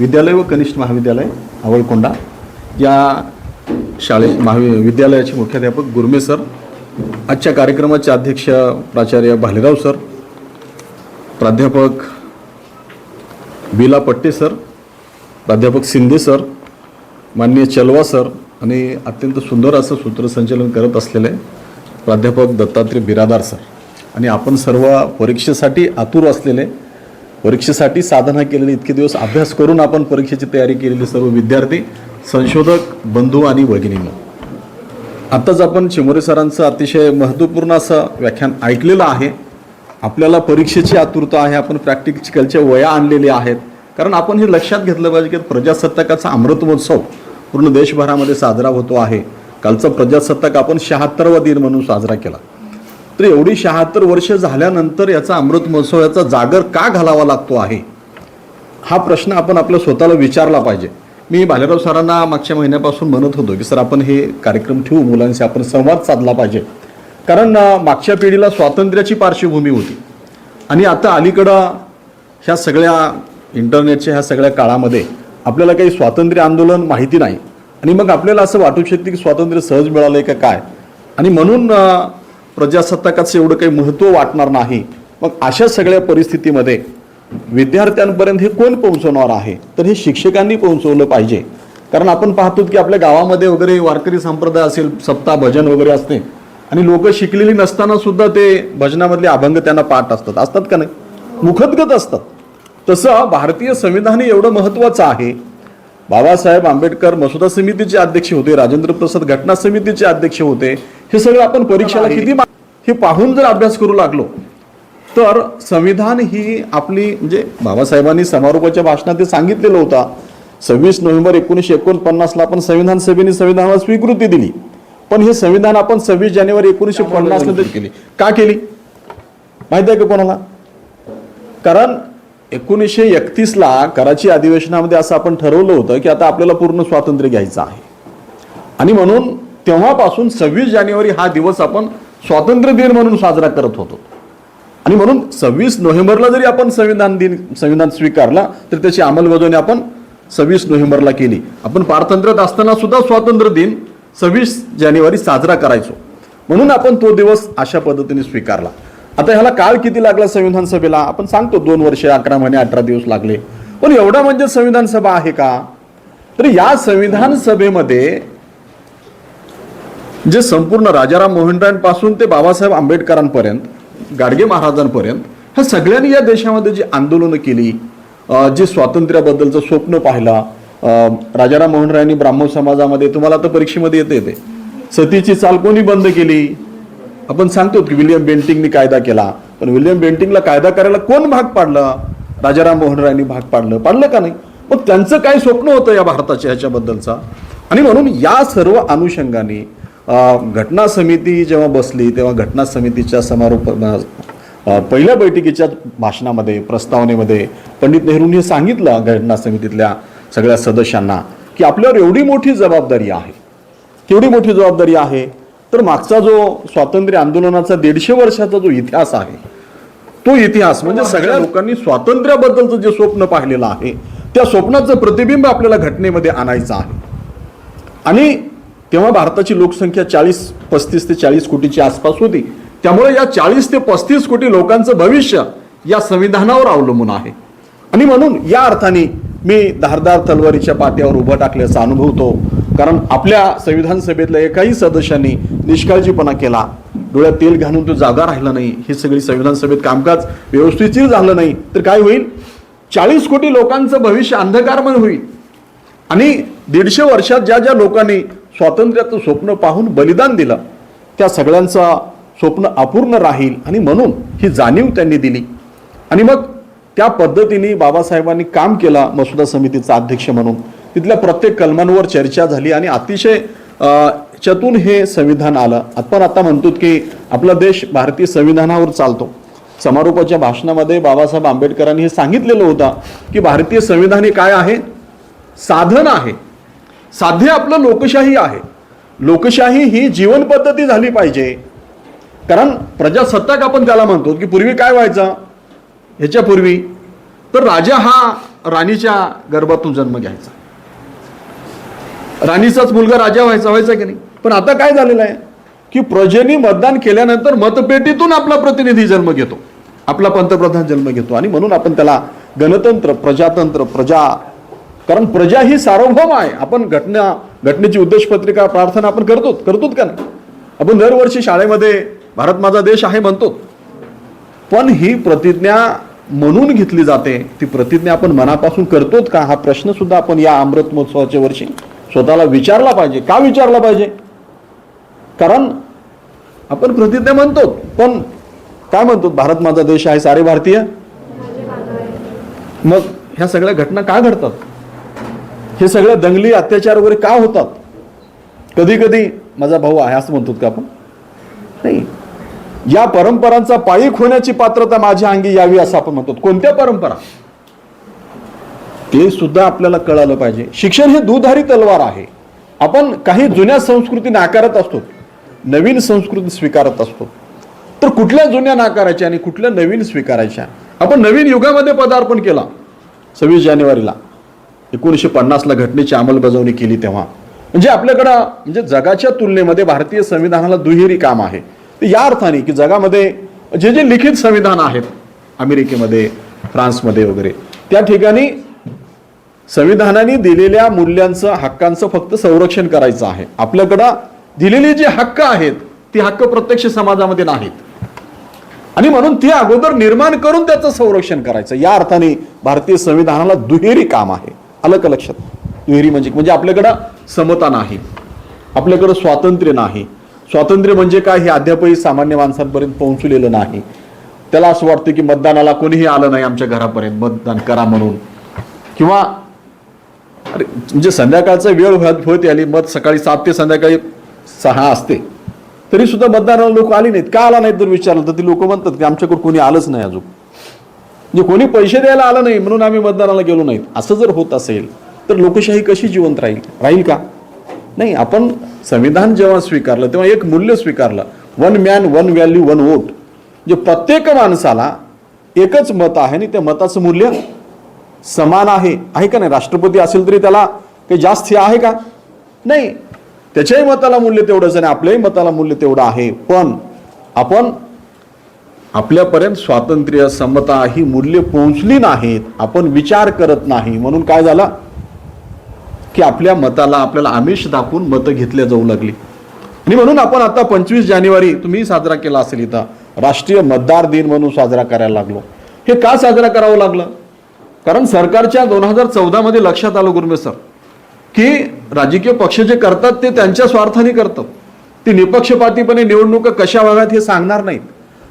विद्यालय व कनिष्ठ महाविद्यालय आवळकोंडा. या शाळे महावि विद्यालयाचे मुख्याध्यापक गुरमे सर आजच्या कार्यक्रमाचे अध्यक्ष प्राचार्य भालेराव सर प्राध्यापक बिला पट्टे सर प्राध्यापक शिंदे सर माननीय चलवा सर आणि अत्यंत सुंदर असं सूत्रसंचलन करत असलेले प्राध्यापक दत्तात्रय बिरादार सर. आणि आपण सर्व परीक्षेसाठी आतुर असलेले परीक्षेसाठी साधना केलेली इतके दिवस अभ्यास करून आपण परीक्षेची तयारी केलेली सर्व विद्यार्थी संशोधक बंधू आणि भगिनींना. आत्ताच आपण चिमोरे सरांचं अतिशय महत्त्वपूर्ण असं व्याख्यान ऐकलेलं आहे. आपल्याला परीक्षेची आतुरता आहे आपण प्रॅक्टिकलच्या वया आणलेल्या आहेत. कारण आपण हे लक्षात घेतलं पाहिजे की प्रजासत्ताकाचा अमृत महोत्सव पूर्ण देशभरामध्ये साजरा होतो आहे. कालचा प्रजासत्ताक आपण शहात्तरवा दिन म्हणून साजरा केला. तर एवढी शहात्तर वर्ष झाल्यानंतर याचा अमृत महोत्सव याचा जागर का घालावा लागतो आहे? हा प्रश्न आपण आपल्या स्वतःला विचारला पाहिजे. मी भालेराव सरांना मागच्या महिन्यापासून म्हणत होतो की सर आपण हे कार्यक्रम ठेवू मुलांशी आपण संवाद साधला पाहिजे. कारण मागच्या पिढीला स्वातंत्र्याची पार्श्वभूमी होती. आणि आता अलीकडं ह्या सगळ्या इंटरनेटच्या ह्या सगळ्या काळामध्ये आपल्याला काही स्वातंत्र्य आंदोलन माहिती नाही. आणि मग आपल्याला असं वाटू शकते की स्वातंत्र्य सहज मिळालं आहे का काय? आणि म्हणून प्रजासत्ताकाचं एवढं काही महत्त्व वाटणार नाही. मग अशा सगळ्या परिस्थितीमध्ये विद्यार्थ्यांपर्यंत हे कोण पोहोचवणार आहे? तर हे शिक्षकांनी पोहोचवलं पाहिजे. कारण आपण पाहतो की आपल्या गावामध्ये वगैरे वारकरी संप्रदाय असेल सप्ताह भजन वगैरे असते. आणि लोक शिकलेली नसताना सुद्धा ते भजनामधले अभंग त्यांना पाठ असतात. असतात का नाही? मुखदगत असतात. तसं भारतीय संविधान हे एवढं महत्त्वाचं आहे बाबासाहेब आंबेडकर मसुदा समितीचे अध्यक्ष होते राजेंद्र प्रसाद घटना समितीचे अध्यक्ष होते. हे सगळं आपण परीक्षेला किती हे पाहून जर अभ्यास करू लागलो तर संविधान ही आपली म्हणजे बाबासाहेबांनी समारोपाच्या भाषणात ते सांगितलेलं होता. सव्वीस नोव्हेंबर एकोणीसशे एकोणपन्नासला आपण संविधान सभेने संविधानाला स्वीकृती दिली. पण हे संविधान आपण सव्वीस जानेवारी एकोणीसशे पन्नासमध्ये केली? का केली? माहिती आहे का कोणाला? कारण एकोणीसशे एकतीसला कराची अधिवेशनामध्ये असं आपण ठरवलं होतं की आता आपल्याला पूर्ण स्वातंत्र्य घ्यायचं आहे. आणि म्हणून तेव्हापासून सव्वीस जानेवारी हा दिवस आपण स्वातंत्र्य दिन म्हणून साजरा करत होतो. आणि म्हणून सव्वीस नोव्हेंबरला जरी आपण संविधान दिन संविधान स्वीकारला तर त्याची अंमलबजावणी आपण सव्वीस नोव्हेंबरला केली. आपण पारतंत्र्यात असताना सुद्धा स्वातंत्र्य दिन सव्वीस जानेवारी साजरा करायचो. म्हणून आपण तो दिवस अशा पद्धतीने स्वीकारला. आता ह्याला काळ किती लागला संविधान सभेला? आपण सांगतो दोन वर्ष अकरा महिने अठरा दिवस लागले. पण एवढा म्हणजे संविधान सभा आहे का? तर या संविधान सभेमध्ये जे संपूर्ण राजाराम मोहनरायांपासून ते बाबासाहेब आंबेडकरांपर्यंत गाडगे महाराजांपर्यंत ह्या सगळ्यांनी या देशामध्ये जी आंदोलनं केली जे स्वातंत्र्याबद्दलचं स्वप्न पाहिलं राजाराम मोहनरायांनी ब्राह्मण समाजामध्ये तुम्हाला आता परीक्षेमध्ये येते येते. सतीची चाल कोणी बंद केली? आपण सांगतो की विल्यम बेंटिंगनी कायदा केला पण विल्यम बेंटिंगला कायदा करायला कोण भाग पाडलं? राजाराम मोहन रायनी भाग पाडलं. पाडलं का नाही? मग त्यांचं काय स्वप्न होतं या भारताच्या ह्याच्याबद्दलचा? आणि म्हणून या सर्व अनुषंगाने घटना समिती जेव्हा बसली तेव्हा घटना समितीच्या समारोप पहिल्या बैठकीच्या भाषणामध्ये प्रस्तावनेमध्ये पंडित नेहरूंनी हे सांगितलं घटना समितीतल्या सगळ्या सदस्यांना की आपल्यावर एवढी मोठी जबाबदारी आहे. केवढी मोठी जबाबदारी आहे? तर मागचा जो स्वातंत्र्य आंदोलनाचा दीडशे वर्षाचा जो इतिहास आहे तो इतिहास म्हणजे सगळ्या लोकांनी स्वातंत्र्याबद्दलचं जे स्वप्न पाहिलेलं आहे त्या स्वप्नाचं प्रतिबिंब आपल्याला घटनेमध्ये आणायचं आहे. आणि तेव्हा भारताची लोकसंख्या चाळीस पस्तीस ते चाळीस कोटीची आसपास होती. त्यामुळे या चाळीस ते पस्तीस कोटी लोकांचं भविष्य या संविधानावर अवलंबून आहे. आणि म्हणून या अर्थाने मी धारदार तलवारीच्या पाट्यावर उभं टाकल्याचा अनुभवतो कारण आपल्या संविधान सभेतल्या एकाही सदस्यांनी निष्काळजीपणा केला. डोळ्यात तेल घालून तो जागा राहिला नाही. हे सगळी संविधान सभेत कामकाज व्यवस्थितही झालं नाही. तर काय होईल? चाळीस कोटी लोकांचं भविष्य अंधकारमय होईल. आणि दीडशे वर्षात ज्या ज्या लोकांनी स्वातंत्र्याचं स्वप्न पाहून बलिदान दिलं त्या सगळ्यांचं स्वप्न अपूर्ण राहील आणि म्हणून ही जाणीव त्यांनी दिली. आणि मग त्या पद्धतीने बाबासाहेबांनी काम केलं मसुदा समितीचा अध्यक्ष म्हणून. तिथल्या प्रत्येक कलमांवर चर्चा झाली आणि अतिशय चतून हे संविधान आलं. आपण आता म्हणतो की आपला देश भारतीय संविधानावर चालतो. समारोपाच्या भाषणामध्ये बाबासाहेब आंबेडकरांनी हे सांगितलेलं होतं की भारतीय संविधान हे काय आहे? साधन आहे. साध्य आपलं लोकशाही आहे. लोकशाही ही जीवन पद्धती झाली पाहिजे. कारण प्रजासत्ताक आपण त्याला म्हणतो की पूर्वी काय व्हायचं? ह्याच्यापूर्वी. तर राजा हा राणीच्या गर्भातून जन्म घ्यायचा. राणीचाच मुलगा राजा व्हायचा व्हायचा की नाही? पण आता काय झालेलं आहे? की प्रजेनी मतदान केल्यानंतर मतपेटीतून आपला प्रतिनिधी जन्म घेतो. आपला पंतप्रधान जन्म घेतो. आणि म्हणून आपण त्याला गणतंत्र प्रजातंत्र प्रजा कारण प्रजा ही सार्वभौम आहे. आपण घटना घटनेची उद्देश पत्रिका प्रार्थना आपण करतो करतोच का नाही? आपण दरवर्षी शाळेमध्ये भारत माझा देश आहे म्हणतो. पण ही प्रतिज्ञा म्हणून घेतली जाते. ती प्रतिज्ञा आपण मनापासून करतोच का? हा प्रश्न सुद्धा आपण या अमृत महोत्सवाच्या वर्षी स्वतःला विचारला पाहिजे. का विचारला पाहिजे? कारण आपण प्रतिज्ञा म्हणतो. पण काय म्हणतो? भारत माझा देश आहे सारे भारतीय. मग ह्या सगळ्या घटना का घडतात? हे सगळ्या दंगली अत्याचार वगैरे का होतात? कधी कधी माझा भाऊ आहे असं म्हणतो का आपण? नाही. या परंपरांचा पायीक होण्याची पात्रता माझ्या अंगी यावी असं आपण म्हणतो. कोणत्या परंपरा? ते सुद्धा आपल्याला कळालं पाहिजे. शिक्षण हे दुधारी तलवार आहे. आपण काही जुन्या संस्कृती नाकारत असतो नवीन संस्कृती स्वीकारत असतो. तर कुठल्या जुन्या नाकारायच्या आणि कुठल्या नवीन स्वीकारायच्या? आपण नवीन युगामध्ये पदार्पण केला सव्वीस जानेवारीला. एकोणीसशे पन्नासला घटनेची अंमलबजावणी केली तेव्हा. म्हणजे आपल्याकडं म्हणजे जगाच्या तुलनेमध्ये भारतीय संविधानाला दुहेरी काम आहे. या अर्थाने की जगामध्ये जे जे लिखित संविधान आहेत अमेरिकेमध्ये फ्रान्समध्ये वगैरे त्या ठिकाणी संविधानाने दिलेल्या मूल्यांचं हक्कांचं फक्त संरक्षण करायचं आहे. आपल्याकडं दिलेले जे हक्क आहेत ती हक्क प्रत्यक्ष समाजामध्ये नाहीत. आणि म्हणून ती अगोदर निर्माण करून त्याचं संरक्षण करायचं. या अर्थाने भारतीय संविधानाला दुहेरी काम आहे. आलं का लक्षात. दुहेरी म्हणजे म्हणजे आपल्याकडं समता नाही. आपल्याकडं स्वातंत्र्य नाही. स्वातंत्र्य म्हणजे काय हे अद्यापही सामान्य माणसांपर्यंत पोहोचलेलं नाही. त्याला असं वाटतं की मतदानाला कोणीही आलं नाही आमच्या घरापर्यंत. मतदान करा म्हणून. किंवा अरे म्हणजे संध्याकाळचा वेळ होत आली मत सकाळी सात ते संध्याकाळी सहा असते. तरी सुद्धा मतदानाला लोक आली नाहीत. का आला नाहीत जर विचारलं तर ती लोक म्हणतात की आमच्याकडे कोणी आलंच नाही अजून. म्हणजे कोणी पैसे द्यायला आलं नाही म्हणून आम्ही मतदानाला गेलो नाहीत. असं जर होत असेल तर लोकशाही कशी जिवंत राहील? राहील का? नाही आपण संविधान जेव्हा स्वीकारलं तेव्हा एक मूल्य स्वीकारलं. One man one value one vote म्हणजे प्रत्येक माणसाला एकच मत आहे आणि त्या मताचं मूल्य समान आहे. आहे का नाही? राष्ट्रपती असेल तरी त्याला काही जास्त हे आहे का? नाही. त्याच्याही मताला मूल्य तेवढंच आणि आपल्याही मताला मूल्य तेवढं आहे. पण आपण आपल्यापर्यंत स्वातंत्र्य समता ही मूल्य पोहोचली नाहीत. आपण विचार करत नाही. म्हणून काय झालं? की आपल्या मताला आपल्याला आमिष दाखवून मतं घेतल्या जाऊ लागली. आणि म्हणून आपण आता पंचवीस जानेवारी तुम्ही साजरा केला असेल इथं. राष्ट्रीय मतदार दिन म्हणून साजरा करायला लागलो. हे का साजरा करावं लागलं? कारण सरकारच्या दोन हजार चौदामध्ये लक्षात आलं गुरुमे सर की राजकीय पक्ष जे करतात ते त्यांच्या स्वार्थाने करतात. ते निपक्षपातीपणे निवडणुका कशा व्हाव्यात हे सांगणार नाहीत.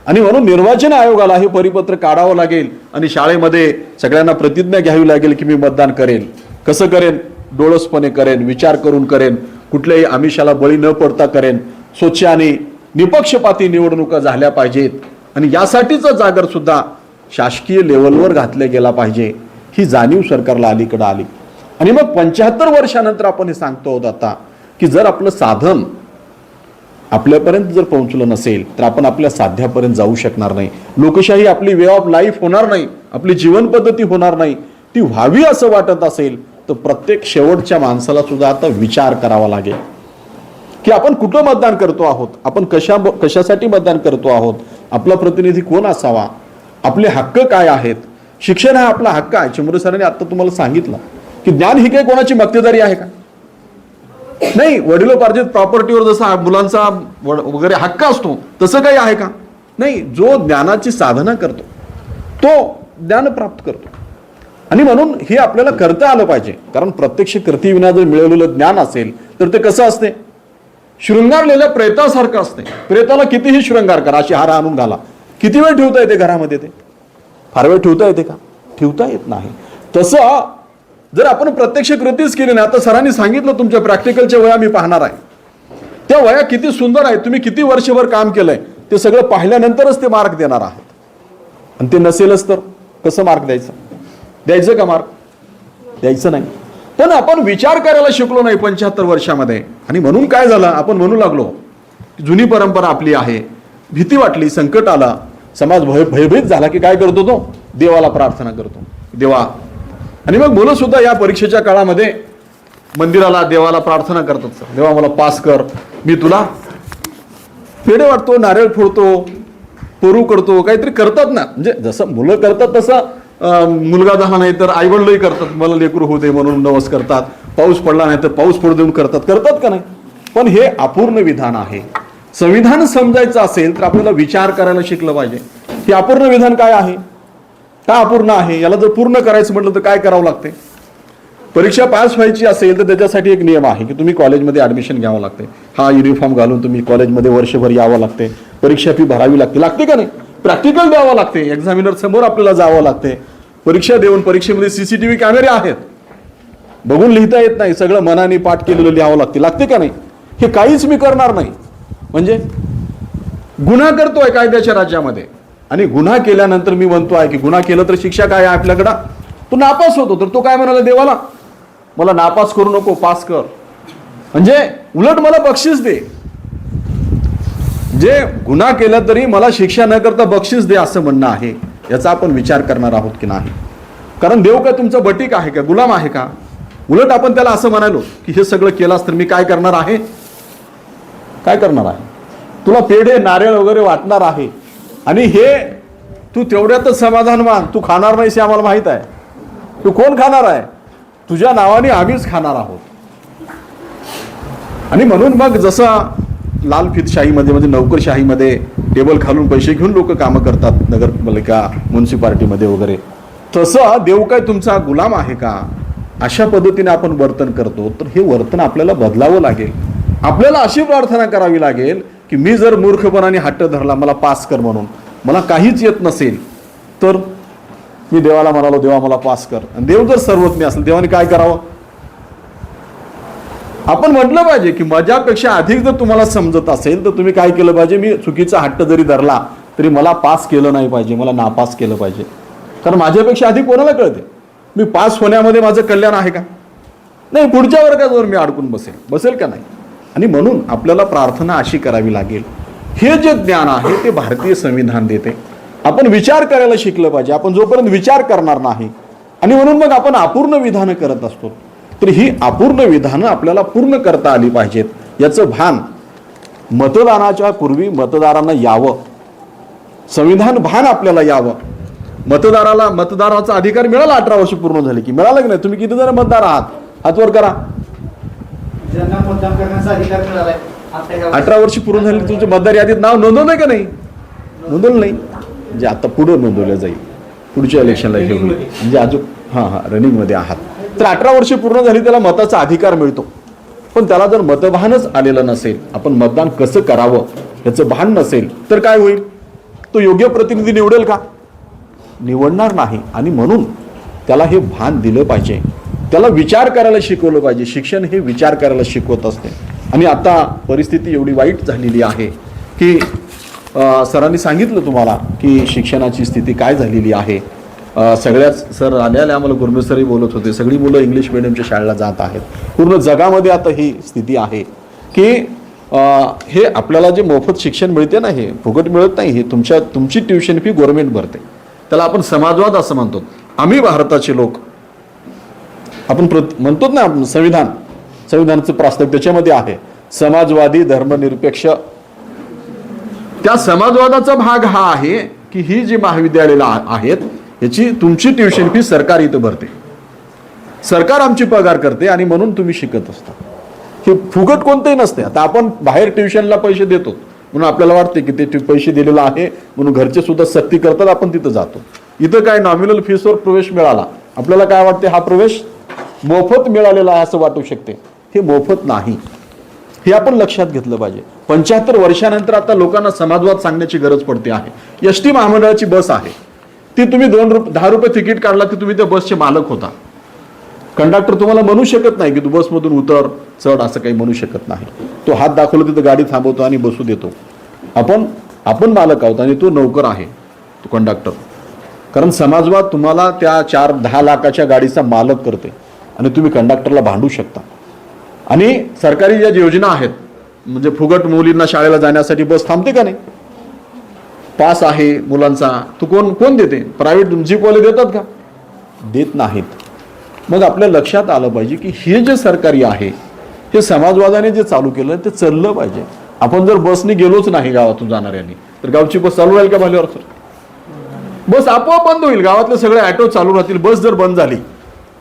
आणि म्हणून निर्वाचन आयोगाला हे परिपत्र काढावं लागेल आणि शाळेमध्ये सगळ्यांना प्रतिज्ञा घ्यावी लागेल की मी मतदान करेल कसं करेन? डोळसपणे करेन विचार करून करेन कुठल्याही आमिषाला बळी न पडता करेन. स्वच्छ आणि निपक्षपाती निवडणुका झाल्या पाहिजेत. आणि यासाठीचा जागर सुद्धा शासकीय लेवलवर घातल्या गेला पाहिजे ही जाणीव सरकारला अलीकडं आली. आणि मग पंच्याहत्तर वर्षानंतर आपण हे सांगतो आहोत आता की जर आपलं साधन आपल्यापर्यंत जर पोहोचलं नसेल तर आपण आपल्या साध्यापर्यंत जाऊ शकणार नाही. लोकशाही आपली वे ऑफ लाईफ होणार नाही आपली जीवन पद्धती होणार नाही. ती व्हावी असं वाटत असेल तर प्रत्येक शेवटच्या माणसाला सुद्धा आता विचार करावा लागेल. की आपण कुठं मतदान करतो आहोत? आपण कशा कशासाठी मतदान करतो आहोत? आपला प्रतिनिधी कोण असावा? आपले हक्क काय आहेत? शिक्षण हा आपला हक्क आहे. चिमुरे सरांनी आता तुम्हाला सांगितलं की ज्ञान ही काही कोणाची मक्तेदारी आहे का? नाही वडिलोपार्जित प्रॉपर्टीवर जसा मुलांचा वगैरे हक्क असतो तसं काही आहे का? नाही जो ज्ञानाची साधना करतो तो ज्ञान प्राप्त करतो. आणि म्हणून हे आपल्याला करता आलं पाहिजे. कारण प्रत्यक्ष कृतीविना जर मिळवलेलं ज्ञान असेल तर ते कसं असते? शृंगारलेल्या प्रेतासारखं असते. प्रेताला कितीही शृंगार करा अशी हार आणून घाला. किती वेळ ठेवता येते घरामध्ये ते? फार वेळ ठेवता येते का? ठेवता येत नाही. तसं जर आपण प्रत्यक्ष कृतीच केली ना आता सरांनी सांगितलं तुमच्या प्रॅक्टिकलच्या वया मी पाहणार आहे. त्या वया किती सुंदर आहेत तुम्ही किती वर्षभर काम केलंय ते सगळं पाहिल्यानंतरच ते मार्क देणार आहात. आणि ते नसेलच तर कसं मार्क द्यायचं? द्यायचं का मार्क? द्यायचं नाही. पण आपण विचार करायला शिकलो नाही पंच्याहत्तर वर्षामध्ये. आणि म्हणून काय झालं आपण म्हणू लागलो जुनी परंपरा आपली आहे. भीती वाटली संकट आला समाज भय भयभीत झाला की काय करतो तो? देवाला प्रार्थना करतो. देवा. आणि मग मुलं सुद्धा या परीक्षेच्या काळामध्ये मंदिराला देवाला प्रार्थना करतात सर देवा मला पास कर. मी तुला पेढे वाटतो नारळ फोडतो पोरू करतो काहीतरी करतात ना. म्हणजे जसं मुलं करतात तसं मुलगा झाला नाही तर आईवडलंही करतात मला लेकरू होऊ दे म्हणून नवस करतात. पाऊस पडला नाही तर पाऊस पडू देऊन करतात. करतात का नाही? पण हे अपूर्ण विधान आहे. संविधान समजायचं असेल तर आपल्याला विचार करायला शिकलं पाहिजे. की अपूर्ण विधान काय आहे? का अपूर्ण आहे? याला जर पूर्ण करायचं म्हटलं तर काय करावं लागते? परीक्षा पास व्हायची असेल तर त्याच्यासाठी एक नियम आहे की तुम्ही कॉलेजमध्ये ऍडमिशन घ्यावं लागते. हा युनिफॉर्म घालून तुम्ही कॉलेजमध्ये वर्षभर यावं लागते. परीक्षा फी भरावी लागते. लागते का नाही? प्रॅक्टिकल द्यावं लागते. एक्झामिनर समोर आपल्याला जावं लागते. परीक्षा देऊन परीक्षेमध्ये सीसीटीव्ही कॅमेरे आहेत. बघून लिहिता येत नाही. सगळं मनाने पाठ केलेलं लिहावं लागते. लागते का नाही? हे काहीच मी करणार नाही. म्हणजे गुन्हा करतोय कायद्याच्या राज्यामध्ये. आणि गुन्हा केल्यानंतर मी म्हणतो आहे की गुन्हा केलं तर शिक्षा काय आहे आपल्याकडं? तो नापास होतो तर तो काय म्हणाला देवाला? मला नापास करू नको पास कर. म्हणजे उलट मला बक्षीस दे. जे गुन्हा केला तरी मला शिक्षा न करता बक्षीस दे असं म्हणणं आहे याचा आपण विचार करणार आहोत की नाही. कारण देव काय तुमचं बटीक आहे का? गुलाम आहे का? उलट आपण त्याला असं म्हणालो की हे सगळं केलास तर मी काय करणार आहे? काय करणार आहे? तुला पेढे नारळ वगैरे वाटणार आहे. आणि हे तू तेवढ्यातच समाधान मान. तू खाणार नाहीस हे आम्हाला माहीत आहे. तू कोण खाणार आहे? तुझ्या नावाने आम्हीच खाणार आहोत. आणि म्हणून मग जसं लाल फितशाहीमध्ये म्हणजे नोकरशाहीमध्ये टेबल खालून पैसे घेऊन लोक कामं करतात नगरपालिका म्युन्सिपाल्टीमध्ये वगैरे. तसं देव काय तुमचा गुलाम आहे का? अशा पद्धतीने आपण वर्तन करतो. तर हे वर्तन आपल्याला बदलावं लागेल. आपल्याला अशी प्रार्थना करावी लागेल की मी जर मूर्खपणाने हट्ट धरला मला पास कर म्हणून. मला काहीच येत नसेल तर मी देवाला म्हणालो देवा मला पास कर. आणि देव जर सर्वज्ञ असेल देवाने काय करावं? आपण म्हटलं पाहिजे की माझ्यापेक्षा अधिक जर तुम्हाला समजत असेल तर तुम्ही काय केलं पाहिजे? मी चुकीचा हट्ट जरी धरला तरी मला पास केलं नाही पाहिजे मला नापास केलं पाहिजे. कारण माझ्यापेक्षा अधिक कोणाला कळते? मी पास होण्यामध्ये माझं कल्याण आहे का? नाही पुढच्या वर्गावर मी अडकून बसेल. बसेल का नाही? आणि म्हणून आपल्याला प्रार्थना अशी करावी लागेल. हे जे ज्ञान आहे ते भारतीय संविधान देते. आपण विचार करायला शिकलं पाहिजे. आपण जोपर्यंत विचार करणार नाही आणि म्हणून मग आपण अपूर्ण विधानं करत असतो तर ही अपूर्ण विधानं आपल्याला पूर्ण करता आली पाहिजेत. याचं भान मतदानाच्या पूर्वी मतदारांना यावं. संविधान भान आपल्याला यावं. मतदाराला मतदाराचा अधिकार मिळाला अठरा वर्ष पूर्ण झाले की. मिळालं की नाही? तुम्ही किती जण मतदार आहात? हातवर करा. ज्यांना मतदान करण्याचा अधिकार मिळालाय आता ह्या अठरा वर्ष पूर्ण झाली तुमच्या मतदार यादीत नाव नोंदवलंय का नाही? नोंदवलं नाही. म्हणजे आता पुढं नोंदवलं जाईल. पुढच्या इलेक्शनला हे होईल. म्हणजे अजून हां हां रनिंगमध्ये आहात. तर अठरा वर्ष पूर्ण झाली त्याला मताचा अधिकार मिळतो. पण त्याला जर मतभानच आलेलं नसेल आपण मतदान कसं करावं याचं भान नसेल तर काय होईल? तो योग्य प्रतिनिधी निवडेल का? निवडणार नाही. आणि म्हणून त्याला हे भान दिलं पाहिजे. त्याला विचार करायला शिकवलं पाहिजे. शिक्षण हे विचार करायला शिकवत असते. आणि आता परिस्थिती एवढी वाईट झालेली आहे की सरांनी सांगितलं तुम्हाला की शिक्षणाची स्थिती काय झालेली आहे. सगळ्याच सर आल्या आम्हाला गुरमे सरही बोलत होते. सगळी मुलं इंग्लिश मिडियमच्या शाळेला जात आहेत. पूर्ण जगामध्ये आता ही स्थिती आहे की हे आपल्याला जे मोफत शिक्षण मिळते ना हे फुकट मिळत नाही हे तुमच्या तुमची ट्युशन फी गव्हर्मेंट भरते. त्याला आपण समाजवाद असं म्हणतो. आम्ही भारताचे लोक आपण प्रत म्हणतोच ना आपण संविधान. संविधानाचं प्रास्ताविक त्याच्यामध्ये आहे. समाजवादी धर्मनिरपेक्ष. त्या समाजवादाचा भाग हा आहे की ही जी महाविद्यालयाला आहेत याची तुमची ट्युशन फी सरकार इथं भरते. सरकार आमची पगार करते आणि म्हणून तुम्ही शिकत असता. हे फुकट कोणतंही नसते. आता आपण बाहेर ट्युशनला पैसे देतो. म्हणून आपल्याला वाटते की ते पैसे दिलेलं आहे म्हणून घरचे सुद्धा सक्ती करतात आपण तिथं जातो. इथं काय नॉमिनल फीसवर प्रवेश मिळाला. आपल्याला काय वाटते हा प्रवेश? मोफत मिळालेला आहे असं वाटू शकते. हे मोफत नाही. हे आपण लक्षात घेतलं पाहिजे. पंच्याहत्तर वर्षानंतर आता लोकांना समाजवाद सांगण्याची गरज पडते आहे. एस टी महामंडळाची बस आहे. ती तुम्ही दोन रुपये दहा रुपये तिकीट काढला की तुम्ही त्या बसचे मालक होता. कंडक्टर तुम्हाला म्हणू शकत नाही की तू बसमधून उतर चढ असं काही म्हणू शकत नाही. तो हात दाखवला तिथं गाडी थांबवतो आणि बसू देतो. आपण आपण मालक आहोत आणि तो नौकर आहे तो कंडक्टर. कारण समाजवाद तुम्हाला त्या चार दहा लाखाच्या गाडीचा मालक करते. आणि तुम्ही कंडक्टरला भांडू शकता. आणि सरकारी ज्या योजना आहेत म्हणजे फुगट मुलींना शाळेला जाण्यासाठी बस थांबते का नाही? पास आहे मुलांचा तू कोण कोण देते? प्रायव्हेट जीपवाले देतात का? देत नाहीत. मग आपल्या लक्षात आलं पाहिजे की हे जे सरकारी आहे हे समाजवादाने जे चालू केलं ते चाललं पाहिजे. आपण जर बसने गेलोच नाही गावातून जाणाऱ्यांनी तर गावची बस चालू राहील का भाल्यावर सर? बस आपोआप बंद होईल. गावातले सगळे ॲटो चालू राहतील. बस जर बंद झाली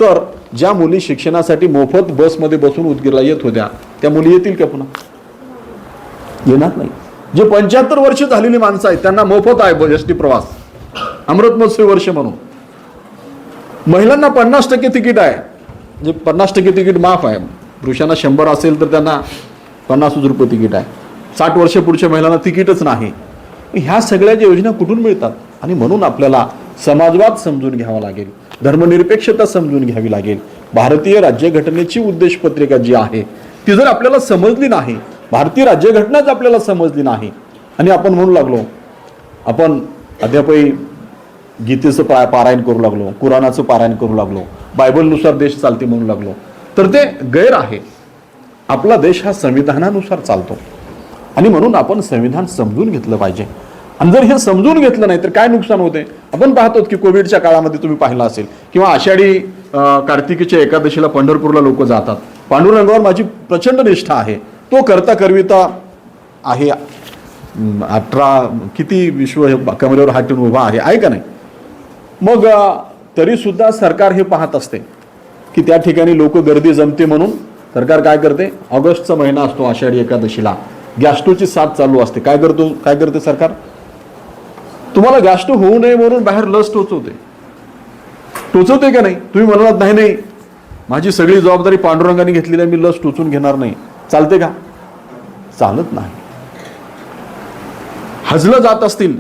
तर ज्या मुली शिक्षणासाठी मोफत बसमध्ये बसून उदगीरला येत होत्या त्या मुली येतील का पुन्हा? येणार नाही. जे पंच्याहत्तर वर्ष झालेली माणसं आहेत त्यांना मोफत आहे एस टी प्रवास. अमृत महोत्सवी वर्ष म्हणून. महिलांना पन्नास टक्के तिकीट आहे. जे पन्नास टक्के तिकीट माफ आहे. पुरुषांना शंभर असेल तर त्यांना पन्नासच रुपये तिकीट आहे. साठ वर्ष पुढच्या महिलांना तिकीटच नाही. ह्या सगळ्या ज्या योजना कुठून मिळतात? आणि म्हणून आपल्याला समाजवाद समजून घ्यावा लागेल. धर्मनिरपेक्षता समजून घ्यावी लागेल. भारतीय राज्यघटनेची उद्देश पत्रिका जी आहे ती जर आपल्याला समजली नाही भारतीय राज्यघटनाच आपल्याला समजली नाही आणि आपण म्हणू लागलो आपण अद्यापही गीतेचं पा पारायण करू लागलो कुराणाचं पारायण करू लागलो बायबलनुसार देश चालते म्हणू लागलो तर ते गैर आहे. आपला देश हा संविधानानुसार चालतो. आणि म्हणून आपण संविधान समजून घेतलं पाहिजे. आणि जर हे समजून घेतलं नाही तर काय नुकसान होते? आपण पाहतो की कोविडच्या काळामध्ये तुम्ही पाहिलं असेल. किंवा आषाढी कार्तिकीच्या एकादशीला पंढरपूरला लोक जातात. पांडुरंगावर माझी प्रचंड निष्ठा आहे. तो करता करविता आहे. अठरा किती विश्व कमरेवर हात ठेवून उभा आहे. आहे का नाही? मग तरी सुद्धा सरकार हे पाहत असते की त्या ठिकाणी लोक गर्दी जमते म्हणून सरकार काय करते? ऑगस्टचा महिना असतो आषाढी एकादशीला. गॅस्ट्रोची साथ चालू असते. काय करतो काय करते सरकार? तुम्हाला गॅस्ट होऊ नये म्हणून बाहेर लस टोचवते. टोचवते का नाही? तुम्ही म्हणालात नाही नाही. माझी सगळी जबाबदारी पांडुरंगाने घेतलेली आहे मी लस टोचून घेणार नाही. चालते का? चालत नाही. हजलं जात असतील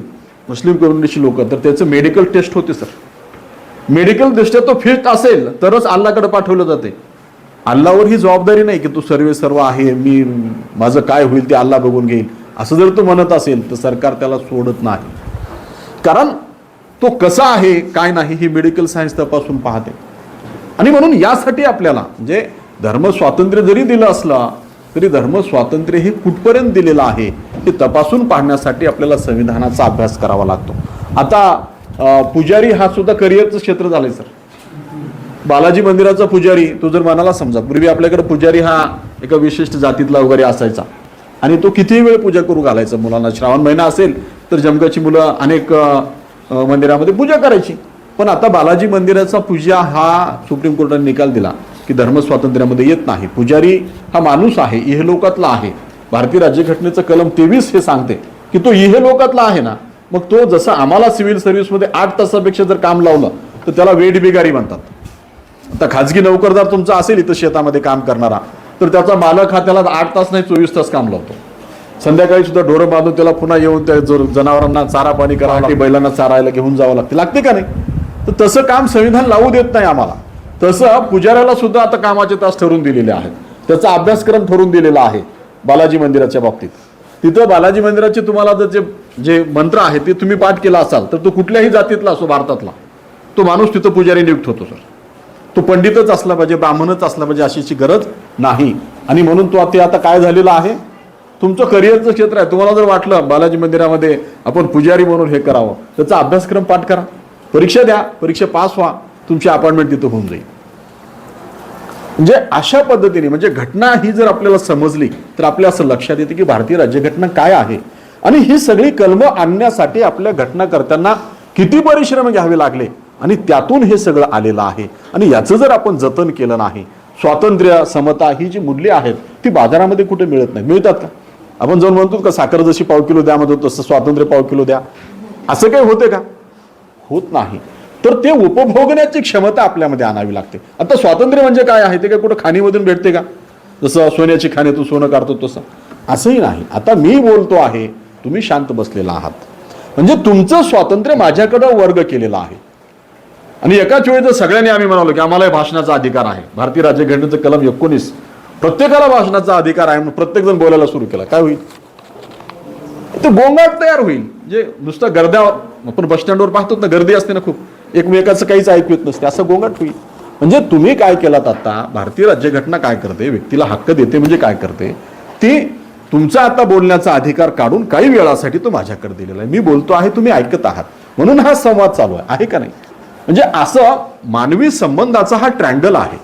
मुस्लिम कम्युनिटीची लोक तर त्याचं मेडिकल टेस्ट होते सर. मेडिकल दृष्ट्या तो फिट असेल तरच अल्लाकडे पाठवलं जाते. अल्लावर ही जबाबदारी नाही की तू सर्वे सर्व आहे मी माझं काय होईल ते अल्ला बघून घेईल असं जर तो म्हणत असेल तर सरकार त्याला सोडत नाही. कारण तो कसा आहे काय नाही ही मेडिकल सायन्स तपासून पाहते. आणि म्हणून यासाठी आपल्याला म्हणजे धर्म स्वातंत्र्य जरी दिलं असलं तरी धर्म स्वातंत्र्य हे कुठपर्यंत दिलेलं आहे हे तपासून पाहण्यासाठी आपल्याला संविधानाचा अभ्यास करावा लागतो. आता पुजारी हा सुद्धा करिअरचं क्षेत्र झालंय सर. बालाजी मंदिराचा पुजारी तो जर मनाला समजा पूर्वी आपल्याकडे पुजारी हा एका विशिष्ट जातीतला वगैरे असायचा. आणि तो कितीही वेळ पूजा करू घालायचा. मुलांना श्रावण महिना असेल तर जमगाची मुलं अनेक मंदिरामध्ये पूजा करायची. पण आता बालाजी मंदिराचा पूजा हा सुप्रीम कोर्टाने निकाल दिला की धर्म स्वातंत्र्यामध्ये येत नाही. पुजारी हा माणूस आहे इहलोकातला आहे. भारतीय राज्यघटनेचं कलम तेवीस हे सांगते की तो इहलोकातला आहे ना. मग तो जसं आम्हाला सिव्हिल सर्व्हिसमध्ये आठ तासापेक्षा जर काम लावलं तर त्याला वेट बिगारी म्हणतात. आता खाजगी नोकरदार तुमचा असेल इथं शेतामध्ये काम करणारा. तर त्याचा मालक हा त्याला आठ तास नाही चोवीस तास काम लावतो. संध्याकाळी सुद्धा ढोरं बांधून त्याला पुन्हा येऊन त्या जनावरांना चारा पाणी करावं लागते बैलांना चारायला घेऊन जावं लागते. लागते का नाही? तर तसं काम संविधान लावू देत नाही आम्हाला. तसं पुजाऱ्याला सुद्धा आता कामाचे तास ठरवून दिलेले आहेत. त्याचा अभ्यासक्रम ठरवून दिलेला आहे बालाजी मंदिराच्या बाबतीत. तिथं बालाजी मंदिराचे तुम्हाला जर जे जे मंत्र आहे ते तुम्ही पाठ केला असाल तर तो कुठल्याही जातीतला असो भारतातला. तो माणूस तिथं पुजारी नियुक्त होतो सर. तो पंडितच असला पाहिजे ब्राह्मणच असला पाहिजे अशीची गरज नाही. आणि म्हणून तो ते आता काय झालेलं आहे? तुमचं करिअरचं क्षेत्र आहे. तुम्हाला जर वाटलं बालाजी मंदिरामध्ये आपण पुजारी म्हणून हे करावं त्याचा अभ्यासक्रम पाठ करा. परीक्षा द्या. परीक्षा पास व्हा. तुमची अपॉइंटमेंट तिथं होऊन जाईल. म्हणजे अशा पद्धतीने म्हणजे घटना ही जर आपल्याला समजली तर आपल्या असं लक्षात येते की भारतीय राज्यघटना काय आहे. आणि ही सगळी कलमं आणण्यासाठी आपल्या घटनाकर्त्यांना किती परिश्रम घ्यावे लागले? आणि त्यातून हे सगळं आलेलं आहे. आणि याचं जर आपण जतन केलं नाही स्वातंत्र्य समता ही जी मूल्ये आहेत ती बाजारामध्ये कुठे मिळत नाही. मिळतात का? आपण जाऊन म्हणतो का साखर जशी पाव किलो द्या म्हणतो तसं स्वातंत्र्य पाव किलो द्या. असं काही होते का? होत नाही. तर ते उपभोगण्याची क्षमता आपल्यामध्ये आणावी लागते. आता स्वातंत्र्य म्हणजे काय आहे? ते काय कुठं खाणीमधून भेटते का? जसं सोन्याची खाणी तू सोनं काढतो तसं. असंही नाही. आता मी बोलतो आहे तुम्ही शांत बसलेला आहात. म्हणजे तुमचं स्वातंत्र्य माझ्याकडं वर्ग केलेला आहे. आणि एकाच वेळी जर सगळ्यांनी आम्ही म्हणालो की आम्हाला भाषणाचा अधिकार आहे. भारतीय राज्यघटनेचं कलम एकोणीस. प्रत्येकाला भाषणाचा अधिकार आहे म्हणून प्रत्येक जण बोलायला सुरू केला. काय होईल? ते गोंगाट तयार होईल. जे नुसतं गर्द्यावर आपण बस स्टँडवर पाहतो ना गर्दी असते ना खूप. एकमेकाचं काहीच ऐकू येत नसते. असं गोंगाट होईल. म्हणजे तुम्ही काय केलात आता? भारतीय राज्यघटना काय करते? व्यक्तीला हक्क देते म्हणजे काय करते? ती तुमचा आता बोलण्याचा अधिकार काढून काही वेळासाठी तो माझ्याकडे दिलेला आहे. मी बोलतो आहे तुम्ही ऐकत आहात. म्हणून हा संवाद चालू आहे. आहे का नाही? म्हणजे असं मानवी संबंधाचा हा ट्रँगल आहे.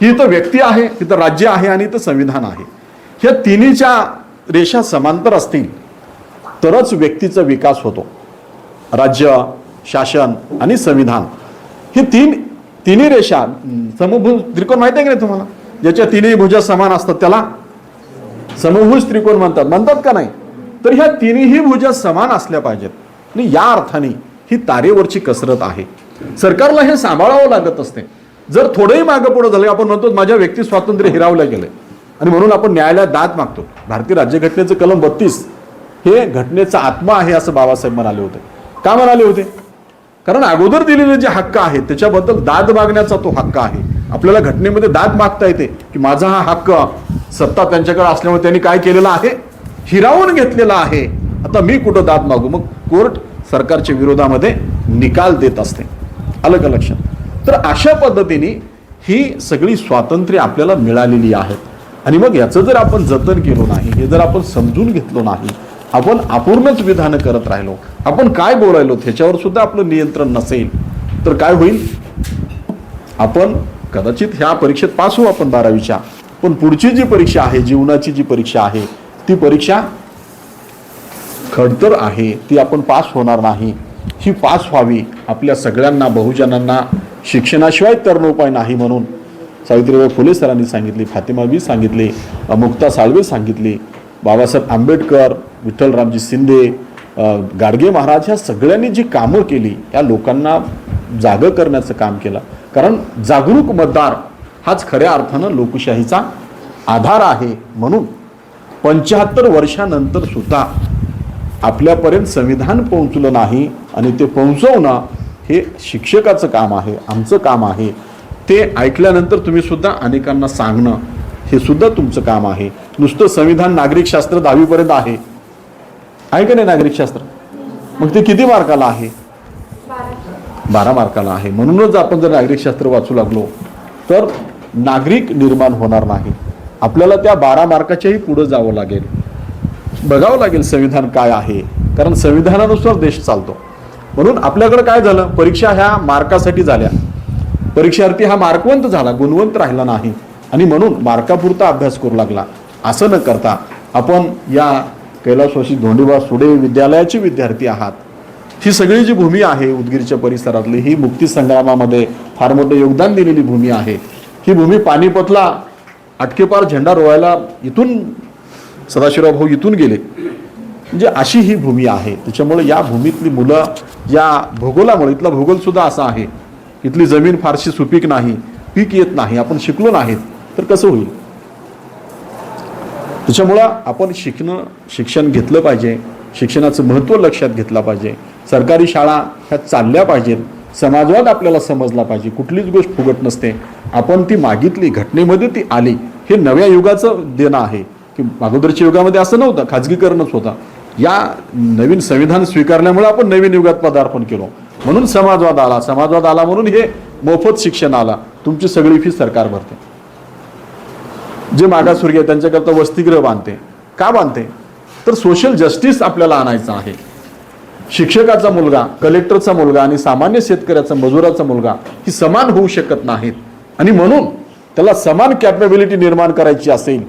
की इथं व्यक्ती आहे तिथं राज्य आहे आणि इथं संविधान आहे. ह्या तिन्हीच्या रेषा समांतर असतील तरच व्यक्तीचा विकास होतो. राज्य शासन आणि संविधान. ही तीन तिन्ही रेषा समभुज त्रिकोण माहिती आहे की नाही तुम्हाला? ज्याच्या तिन्ही भुजा समान असतात त्याला? समभुज त्रिकोण म्हणतात. म्हणतात का नाही? तर ह्या तिन्ही भुजा समान असल्या पाहिजेत. आणि या अर्थाने ही तारेवरची कसरत आहे. सरकारला हे सांभाळावं लागत असते. जर थोडंही मागं पुढं झालं आपण म्हणतो माझ्या व्यक्ती स्वातंत्र्य हिरावलं गेलं आणि म्हणून आपण न्यायालयात दाद मागतो. भारतीय राज्यघटनेचं कलम बत्तीस हे घटनेचा आत्मा आहे असं बाबासाहेब म्हणाले होते. का म्हणाले होते? कारण अगोदर दिलेले जे हक्क आहेत त्याच्याबद्दल दाद मागण्याचा तो हक्क आहे. आपल्याला घटनेमध्ये दाद मागता येते की माझा हा हक्क सत्ता त्यांच्याकडे असल्यामुळे त्यांनी काय केलेला आहे? हिरावून घेतलेला आहे. आता मी कुठं दाद मागू? मग कोर्ट सरकारच्या विरोधामध्ये निकाल देत असते. आलं का लक्षात? तर अशा पद्धतीने ही सगळी स्वातंत्र्य आपल्याला मिळालेली आहेत. आणि मग याचं जर आपण जतन केलो नाही हे जर आपण समजून घेतलो नाही आपण अपूर्णच विधानं करत राहिलो आपण काय बोलायलो त्याच्यावर सुद्धा आपलं नियंत्रण नसेल तर काय होईल? आपण कदाचित ह्या परीक्षेत पास होऊ आपण बारावीच्या पण पुढची जी परीक्षा आहे जीवनाची जी परीक्षा आहे ती परीक्षा खडतर आहे ती आपण पास होणार नाही. ही पास व्हावी आपल्या सगळ्यांना बहुजनांना शिक्षणाशिवाय तरणोपाय नाही म्हणून सावित्रीबाई फुले सरांनी सांगितली फातिमा बी सांगितले मुक्ता साळवे सांगितली बाबासाहेब आंबेडकर विठ्ठलरामजी शिंदे गाडगे महाराज ह्या सगळ्यांनी जी कामं केली या लोकांना जागं करण्याचं काम केलं. कारण जागरूक मतदार हाच खऱ्या अर्थानं लोकशाहीचा आधार आहे म्हणून पंच्याहत्तर वर्षानंतर सुद्धा आपल्यापर्यंत संविधान पोहोचलं नाही आणि ते पोहोचवणं हे शिक्षकाचं काम आहे आमचं काम आहे. ते ऐकल्यानंतर तुम्ही सुद्धा अनेकांना सांगणं हे सुद्धा तुमचं काम आहे. नुसतं संविधान नागरिकशास्त्र दहावीपर्यंत आहे. आहे का नाही नागरिकशास्त्र मग ते किती मार्काला आहे? बारा मार्काला आहे. म्हणूनच आपण जर नागरिकशास्त्र वाचू लागलो तर नागरिक निर्माण होणार नाही. आपल्याला त्या बारा मार्काच्याही पुढं जावं लागेल. बघावं लागेल संविधान काय आहे. कारण संविधानानुसार देश चालतो. म्हणून आपल्याकडं काय झालं? परीक्षा ह्या मार्कासाठी झाल्या. परीक्षार्थी हा मार्कवंत झाला गुणवंत राहिला नाही. आणि म्हणून मार्कापुरता अभ्यास करू लागला. असं न करता आपण या कैलासवासी धोंडीबा सुडे विद्यालयाचे विद्यार्थी आहात. ही सगळी जी भूमी आहे उदगीरच्या परिसरातली ही मुक्ती संग्रामामध्ये फार मोठं योगदान दिलेली भूमी आहे. ही भूमी पानिपतला अटकेपार झेंडा रोवायला इथून सदाशिवराव भाऊ इथून गेले. म्हणजे अशी ही भूमी आहे. त्याच्यामुळे या भूमीतली मुलं या भूगोलामुळे इथला भूगोल सुद्धा असा आहे. इथली जमीन फारशी सुपीक नाही पीक येत नाही आपण शिकलो नाहीत तर कसं होईल? त्याच्यामुळं आपण शिकणं शिक्षण घेतलं पाहिजे. शिक्षणाचं महत्त्व लक्षात घेतलं पाहिजे. सरकारी शाळा ह्या चालल्या पाहिजेत. समाजवाद आपल्याला समजला पाहिजे. कुठलीच गोष्ट फुगट नसते. आपण ती मागितली घटनेमध्ये ती आली. हे नव्या युगाचं देणं आहे. की अगोदरच्या युगामध्ये असं नव्हतं खाजगीकरणच होता. या नवीन संविधान स्वीकारल्यामुळे आपण नवीन युगात पदार्पण केलो. म्हणून समाजवाद आला. समाजवाद आला म्हणून हे मोफत शिक्षण आला. तुमची सगळी फी सरकार भरते. जे मागासवर्गीय त्यांच्याकरता वसतिगृह बांधते. का बांधते? तर सोशल जस्टिस आपल्याला आणायचं आहे. शिक्षकाचा मुलगा कलेक्टरचा मुलगा आणि सामान्य शेतकऱ्याचा मजुराचा मुलगा ही समान होऊ शकत नाहीत. आणि म्हणून त्याला समान कॅपेबिलिटी निर्माण करायची असेल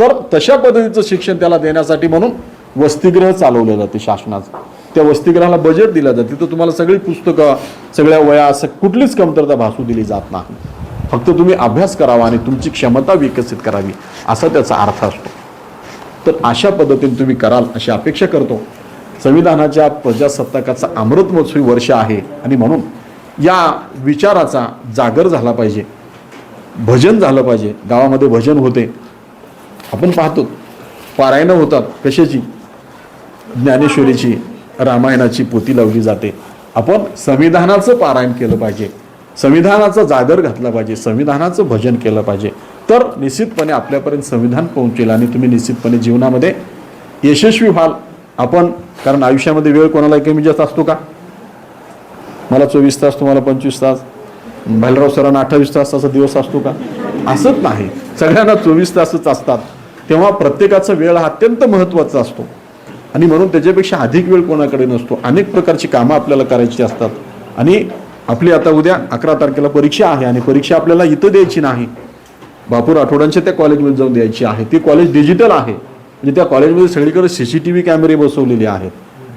तर तशा पद्धतीचं शिक्षण त्याला देण्यासाठी म्हणून वसतिगृह चालवलं जाते शासनाचं. त्या वसतिगृहाला बजेट दिलं जातं. तिथं तुम्हाला सगळी पुस्तकं सगळ्या वया असं कुठलीच कमतरता भासू दिली जात नाही. फक्त तुम्ही अभ्यास करावा आणि तुमची क्षमता विकसित करावी असा त्याचा अर्थ असतो. तर अशा पद्धतीने तुम्ही कराल अशी अपेक्षा करतो. संविधानाच्या प्रजासत्ताकाचा अमृतमोत्सवी वर्ष आहे आणि म्हणून या विचाराचा जागर झाला पाहिजे. भजन झालं पाहिजे. गावामध्ये भजन होते. आपण पाहतो पारायणं होतात कशाची? ज्ञानेश्वरीची रामायणाची पोती लावली जाते. आपण संविधानाचं पारायण केलं पाहिजे. संविधानाचा जागर घातला पाहिजे. संविधानाचं भजन केलं पाहिजे. तर निश्चितपणे आपल्यापर्यंत संविधान पोहोचेल आणि तुम्ही निश्चितपणे जीवनामध्ये यशस्वी व्हाल. आपण कारण आयुष्यामध्ये वेळ कोणाला कमी जास्त असतो का? मला चोवीस तास तुम्हाला पंचवीस तास भालराव सरांना अठ्ठावीस तास असा दिवस असतो का? असंच नाही. सगळ्यांना चोवीस तासच असतात. तेव्हा प्रत्येकाचा वेळ हा अत्यंत महत्त्वाचा असतो. आणि म्हणून त्याच्यापेक्षा अधिक वेळ कोणाकडे नसतो. अनेक प्रकारची कामं आपल्याला करायची असतात. आणि आपली आता उद्या अकरा तारखेला परीक्षा आहे आणि परीक्षा आपल्याला इथं द्यायची नाही. बापूर आठवड्यांच्या त्या कॉलेजमध्ये जाऊन द्यायची आहे. ती कॉलेज डिजिटल आहे. म्हणजे त्या कॉलेजमध्ये सगळीकडे सी सी टी व्ही कॅमेरे बसवलेले आहेत.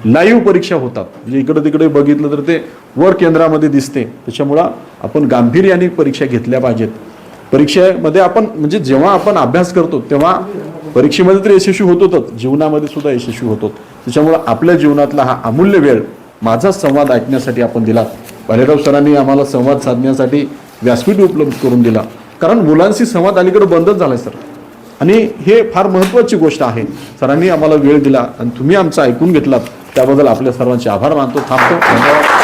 लाईव्ह परीक्षा होतात. म्हणजे इकडे तिकडे बघितलं तर ते वर केंद्रामध्ये दिसते. त्याच्यामुळं आपण गांभीर्याने परीक्षा घेतल्या पाहिजेत. परीक्षेमध्ये आपण म्हणजे जेव्हा आपण अभ्यास करतो तेव्हा परीक्षेमध्ये तर यशस्वी होतोच जीवनामध्ये सुद्धा यशस्वी होतो त्याच्यामुळं आपल्या जीवनातला हा अमूल्य वेळ माझा संवाद ऐकण्यासाठी आपण दिला. भालेराव सरांनी आम्हाला संवाद साधण्यासाठी व्यासपीठ उपलब्ध करून दिला. कारण मुलांशी संवाद अलीकडे बंदच झालाय सर. आणि हे फार महत्त्वाची गोष्ट आहे. सरांनी आम्हाला वेळ दिला आणि तुम्ही आमचं ऐकून घेतलात. त्याबद्दल आपल्या सर्वांचे आभार मानतो. थांबतो. धन्यवाद.